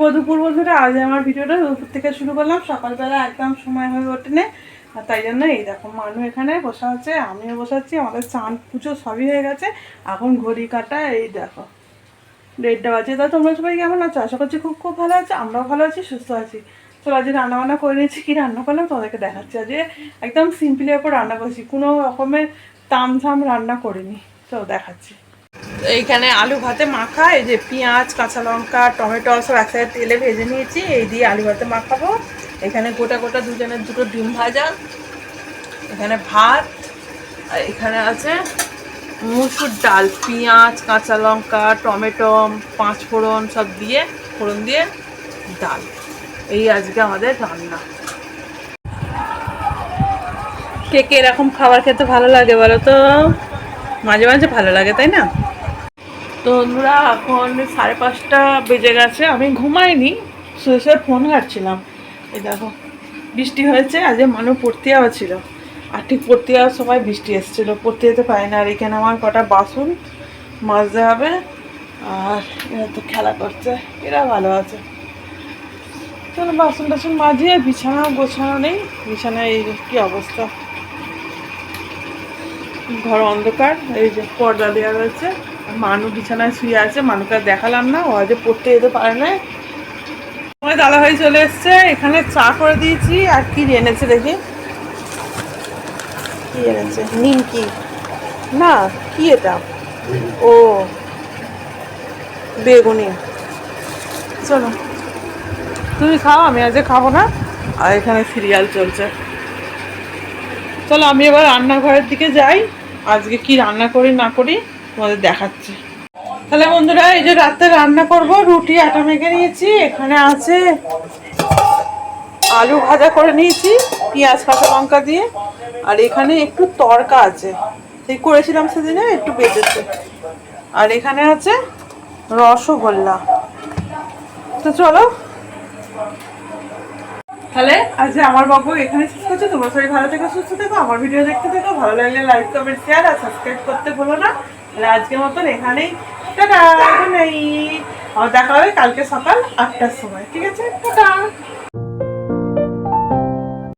শুভ দুপুর বন্ধুরা, আজ আমার ভিডিওটা দুপুর থেকে শুরু করলাম। সকালবেলা একদম সময় হয়ে ওঠেনে, আর তাই জন্য এই দেখো, মানু এখানে বসে আছে, আমিও বসে আছি আমাদের চান পুজো সবই হয়ে গেছে। এখন ঘড়ি কাটা, এই দেখো, দেড়টা বাজে। তা তোমরা সবাই কেমন আছো? আশা করছি খুব খুব ভালো আছে, আমরাও ভালো আছি, সুস্থ আছি। চলো আজকে রান্না বান্না করে নিয়েছি, কী রান্না করলাম তোমাদেরকে দেখাচ্ছি। আজকে একদম সিম্পলি ওপর রান্না করেছি, কোনো রকমের তাম ঝাম রান্না করিনি। তো দেখাচ্ছি। এইখানে আলু ভাতে মাখা, এই যে পেঁয়াজ, কাঁচা লঙ্কা, টমেটো, সব একসাথে তেলে ভেজে নিয়েছি, এই দিয়ে আলু ভাতে মাখাবো। এখানে গোটা গোটা দুজনের দুটো ডিম ভাজা, এখানে ভাত, আর এখানে আছে মুসুর ডাল, পেঁয়াজ, কাঁচা লঙ্কা, টমেটো, পাঁচ ফোড়ন সব দিয়ে, ফোড়ন দিয়ে ডাল। এই আজকে আমাদের রান্না। কে কে এরকম খাবার খেতে ভালো লাগে বলো তো? মাঝে মাঝে ভালো লাগে, তাই না? তো বন্ধুরা, এখন সাড়ে পাঁচটা বেজে গেছে। আমি ঘুমাইনি শুয়ে শুয়ে ফোন ঘাটছিলাম। এই দেখো, বৃষ্টি হয়েছে, আজকে মানুষ পড়তে যাওয়া ছিল। আর ঠিক পড়তে যাওয়ার সময় বৃষ্টি এসেছিল। পড়তে যেতে পারি না। আর এখানে আমার কটা বাসন মাজতে হবে। আর এরা তো খেলা করছে। এরা ভালো আছে। চলো, বাসন টাসন মাজিয়ে বিছানা গোছানো নেই। বিছানায় এই কী অবস্থা? ঘর অন্ধকার। এই যে পর্দা দেওয়া রয়েছে। মানু বিছানায় শুয়ে আছে মানুকে দেখালাম না ও আজ পড়তে যেতে পারে না আমার দাদা ভাই চলে এসছে এখানে চা করে দিয়েছি আর কি এনেছে দেখি। কি এনেছে? নিমকি। না কি এটা? ও বেগুনি। চলো। তুমি খাও আমি আজকে খাব না। আর এখানে সিরিয়াল চলছে। চলো আমি এবার রান্নাঘরের দিকে যাই। আজকে কি রান্না করি না করি? তোমাদের দেখাচ্ছি। তাহলে বন্ধুরা, এই যে রাতে রান্না করব, রুটি, আটা মেখে নিয়েছি। এখানে আছে আলু ভাজা করে নিয়েছি, পেঁয়াজ, কাঁচা লঙ্কা দিয়ে। আর এখানে একটু তরকা আছে। সেই করেছিলাম সেদিনে, একটু বেঁচেছে। আর এখানে আছে রসগোল্লা। তো চলো তাহলে আজ আমার বাবু এখানে শেষ করছে তোমার শরীর ভালো থেকো, সুস্থ থেকো, আমার ভিডিও দেখতে থেকো, ভালো লাগলে লাইক কমেন্ট শেয়ার আর সাবস্ক্রাইব করতে ভুলো না। তাহলে আজকের মতন এখানেই। টাটা গুড নাইট আবার দেখা হবে কালকে সকাল আটটার সময়, ঠিক আছে? টাটা।